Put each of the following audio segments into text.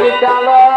Ali Kalam.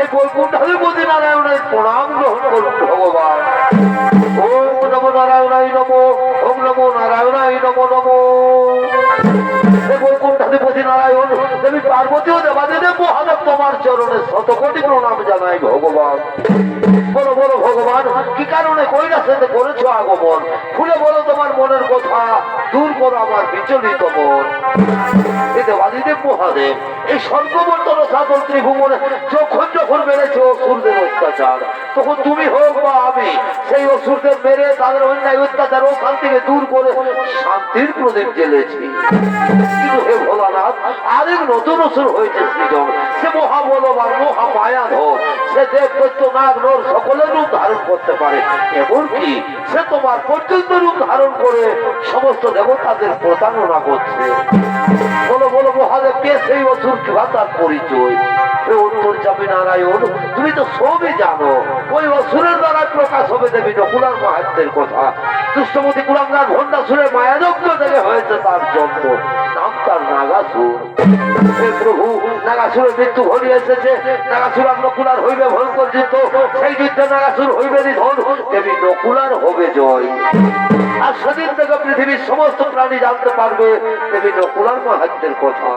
এই বৈকুণ্ঠাধিপতি নারায়ণের প্রণাম গ্রহণ করুন ভগবান। ওম নমো নারায়ণাই নমো, ওম নমো নারায়ণাই নমো নমো। নারায়ণ দেবী পার্বতী ও তোমার চরণে শতকোটি প্রণাম জানাই ভগবান। বলো বলো ভগবান, কি কারণে কৈলাসেতে করেছ আগমন? খুলে বলো তোমার মনের কথা, দূর করো আমার বিচলিত মন। এই দেবাদিদেব মহাদেব, এই স্বর্গবর্তন সাধন ত্রিভুবনে যখন যখন বেড়েছে অসুরদের অত্যাচার। তখন তুমি হোক বা আমি, সেই অসুরদের মেরে তাদের অন্যায় অত্যাচার ওখান থেকে দূর করে শান্তির প্রদীপ জ্বেলেছি। কিন্তু হে ভোলানাথ, আরেক নতুন অসুর হয়েছে সৃজন। সে মহাবলবান মহা মায়াধর সে দেব দৈত্য নাগ, নর, সকলের রূপ ধারণ করতে পারে। এমনকি সে তোমার পর্যন্ত রূপ ধারণ করে সমস্ত দেবতাদের প্রতারণা করছে। বলো বলো, মহাদেব, কে সেই অসুর তার পরিচয়? যাবে নারায়ণ, তুমি তো সবই জানো। ওই অসুরের দ্বারা প্রকাশ হবে দেবী নকুলার মাহাত্মের কথা। কুলাঙ্গার ভণ্ডাসুরের মায়াযজ্ঞ থেকে হয়েছে তার জন্ম। নাম তার নাগাসুর প্রভু নাগাসুরের মৃত্যু ঘনিয়ে এসেছে। নাগাসুর নকুলার হইবে ভয়ঙ্কর যুদ্ধ সেই যুদ্ধে নাগাসুর হইবে নিধন। দেবী নকুলার হবে জয়। আর সেদিন থেকে পৃথিবীর সমস্ত প্রাণী জানতে পারবে দেবী নকুলার মাহাত্মের কথা।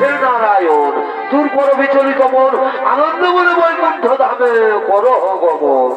হে নারায়ণ দূর করো বিচলিত মন, আনন্দ বলে বৈকুণ্ঠ ধামে করো গমন।